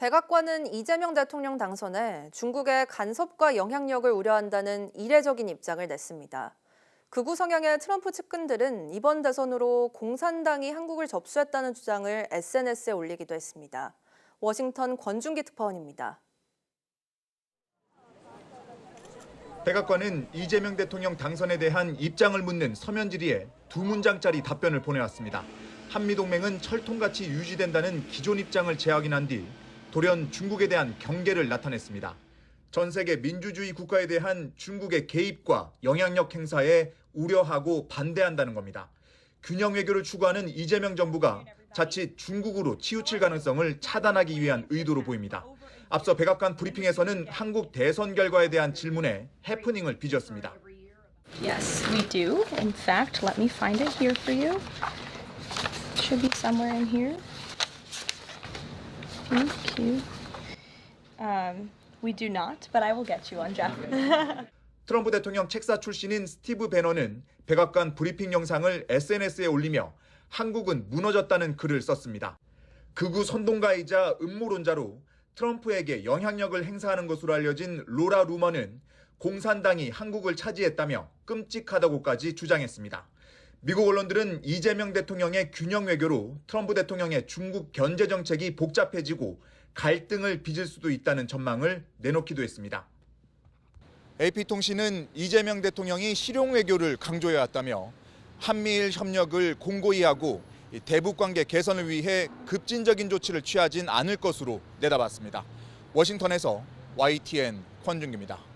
백악관은 이재명 대통령 당선에 중국의 간섭과 영향력을 우려한다는 이례적인 입장을 냈습니다. 극우 성향의 트럼프 측근들은 이번 대선으로 공산당이 한국을 접수했다는 주장을 SNS에 올리기도 했습니다. 워싱턴 권준기 특파원입니다. 백악관은 이재명 대통령 당선에 대한 입장을 묻는 서면 질의에 두 문장짜리 답변을 보내왔습니다. 한미동맹은 철통같이 유지된다는 기존 입장을 재확인한 뒤 돌연 중국에 대한 경계를 나타냈습니다. 전 세계 민주주의 국가에 대한 중국의 개입과 영향력 행사에 우려하고 반대한다는 겁니다. 균형 외교를 추구하는 이재명 정부가 자칫 중국으로 치우칠 가능성을 차단하기 위한 의도로 보입니다. 앞서 백악관 브리핑에서는 한국 대선 결과에 대한 질문에 해프닝을 빚었습니다. Yes, we do. In fact, let me find it here for you. Should be somewhere in here. Thank you. Um, we do not, but I will get you one, Jeff. 트럼프 대통령 책사 출신인 스티브 배너는 백악관 브리핑 영상을 SNS에 올리며 한국은 무너졌다는 글을 썼습니다. 극우 선동가이자 음모론자로 트럼프에게 영향력을 행사하는 것으로 알려진 로라 루머는 공산당이 한국을 차지했다며 끔찍하다고까지 주장했습니다. 미국 언론들은 이재명 대통령의 균형 외교로 트럼프 대통령의 중국 견제 정책이 복잡해지고 갈등을 빚을 수도 있다는 전망을 내놓기도 했습니다. AP통신은 이재명 대통령이 실용 외교를 강조해 왔다며 한미일 협력을 공고히 하고 대북 관계 개선을 위해 급진적인 조치를 취하진 않을 것으로 내다봤습니다. 워싱턴에서 YTN 권준기입니다.